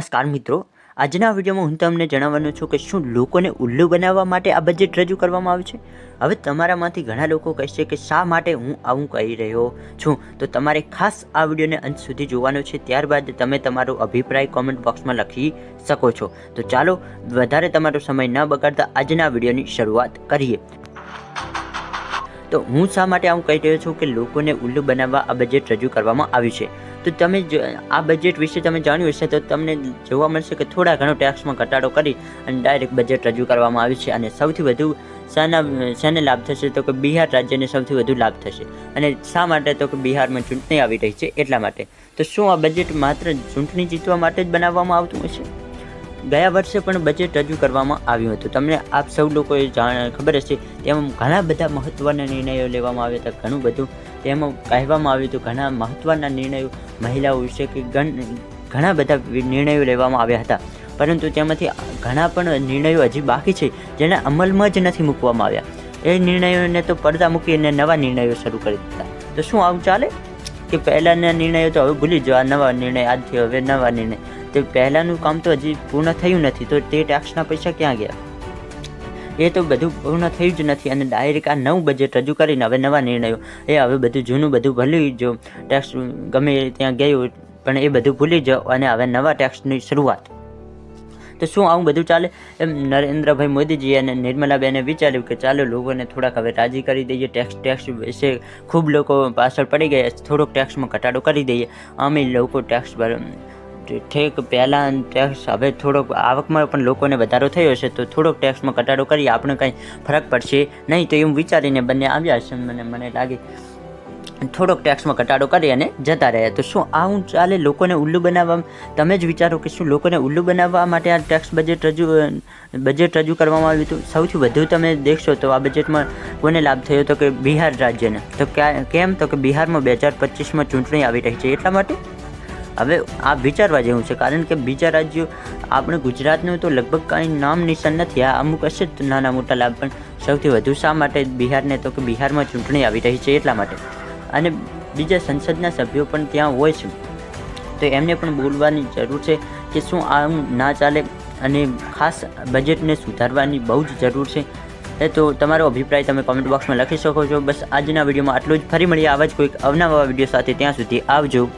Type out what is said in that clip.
નમસ્કાર મિત્રો. આજના વિડીયોમાં હું તમને જણાવવાનું છું કે શું લોકોને ઉલ્લુ બનાવવા માટે આ બજેટ રજૂ કરવામાં આવ્યું છે? હવે તમારામાંથી ઘણા લોકો કહેશે કે શા માટે હું આવું કહી રહ્યો છું? તો તમારે ખાસ આ વિડીયોને અંત સુધી જોવાનો છે. ત્યારબાદ તમે તમારો અભિપ્રાય કોમેન્ટ બોક્સમાં લખી શકો છો. તો ચાલો, વધારે તમારો સમય ન બગાડતા આજના વિડીયોની શરૂઆત કરીએ. તો હું શા માટે આવું કહી રહ્યો છું કે લોકોને ઉલ્લુ બનાવવા આ બજેટ રજૂ કરવામાં આવ્યું છે? તો તમે આ બજેટ વિશે તમે જાણ્યું હશે તો તમને જોવા મળશે કે થોડા ઘણો ટેક્સમાં ઘટાડો કરી અને ડાયરેક્ટ બજેટ રજૂ કરવામાં આવ્યું છે અને સૌથી વધુ શાના, શાને લાભ થશે તો કે બિહાર રાજ્યને સૌથી વધુ લાભ થશે. અને શા માટે તો કે બિહારમાં ચૂંટણી આવી રહી છે એટલા માટે. તો શું આ બજેટ માત્ર ચૂંટણી જીતવા માટે જ બનાવવામાં આવતું હશે ગયા વર્ષે પણ બજેટ રજૂ કરવામાં આવ્યું હતું. તમને આપ સૌ લોકોએ જાણ ખબર હશે, તેમાં ઘણા બધા મહત્ત્વના નિર્ણયો લેવામાં આવ્યા હતા, ઘણું બધું. તેમાં કહેવામાં આવ્યું હતું, ઘણા મહત્ત્વના નિર્ણયો મહિલાઓ વિશે કે ઘણા બધા નિર્ણયો લેવામાં આવ્યા હતા. પરંતુ તેમાંથી ઘણા પણ નિર્ણયો હજી બાકી છે, જેને અમલમાં જ નથી મૂકવામાં આવ્યા. એ નિર્ણયોને તો પડદા મૂકીને નવા નિર્ણયો શરૂ કરી દીધા. તો શું આવું ચાલે? કે પહેલાંના નિર્ણયો તો હવે ભૂલી જવા, નવા નિર્ણય, આજથી હવે નવા નિર્ણય. તે પહેલાંનું કામ તો હજી પૂર્ણ થયું નથી, તો તે ટેક્સના પૈસા ક્યાં ગયા? એ તો બધું પૂર્ણ થયું જ નથી અને ડાયરેક્ટ આ નવું બજેટ રજૂ કરીને હવે નવા નિર્ણયો. એ હવે બધું જૂનું બધું ભૂલી જો ટેક્સ ગમે ત્યાં ગયું પણ એ બધું ભૂલી જાઓ અને હવે નવા ટેક્સની શરૂઆત. તો શું આવું બધું ચાલે? એમ નરેન્દ્રભાઈ મોદીજી અને નિર્મલાબેને વિચાર્યું કે ચાલો લોકોને થોડાક હવે રાજી કરી દઈએ, ટેક્સ ટેક્સ વિશે ખૂબ લોકો પાછળ પડી ગયા, થોડોક ટેક્સમાં ઘટાડો કરી દઈએ. અમે લોકો ટેક્સ ઠેક પહેલાં ટેક્સ હવે થોડોક આવકમાં પણ લોકોને વધારો થયો છે, તો થોડોક ટેક્સમાં ઘટાડો કરી આપણે કંઈ ફરક પડશે નહીં. તો એવું વિચારીને બંને આવ્યા છે મને મને લાગે થોડોક ટેક્સમાં ઘટાડો કરી અને જતા રહ્યા. તો શું આવું ચાલે લોકોને ઉલ્લુ બનાવવા? તમે જ વિચારો કે શું લોકોને ઉલ્લુ બનાવવા માટે આ ટેક્સ બજેટ રજૂ બજેટ રજૂ કરવામાં આવ્યું હતું? સૌથી વધુ તમે દેખશો તો આ બજેટમાં કોને લાભ થયો? તો કે બિહાર રાજ્યને. તો કેમ? તો કે બિહારમાં બે હજાર પચીસમાં ચૂંટણી આવી રહી છે. એટલા માટે હવે આ વિચારવા જેવું છે, કારણ કે બીજા રાજ્યો, આપણે ગુજરાતનું તો લગભગ કાંઈ નામ નિશાન નથી. આ અમુક હશે નાના મોટા લાભ, પણ સૌથી વધુ શા માટે બિહારને તો કે બિહારમાં ચૂંટણી આવી રહી છે એટલા માટે? અને બીજા સંસદના સભ્યો પણ ત્યાં હોય છે. તો એમને પણ બોલવાની જરૂર છે કે શું આમ ના ચાલે અને ખાસ બજેટને સુધારવાની બહુ જ જરૂર છે. એ તો તમારો અભિપ્રાય તમે કોમેન્ટ બોક્સમાં લખી શકો છો. બસ આજના વિડીયોમાં આટલું જ. ફરી મળીએ આવા જ કોઈક અવનવા વીડિયો સાથે. ત્યાં સુધી આવજો.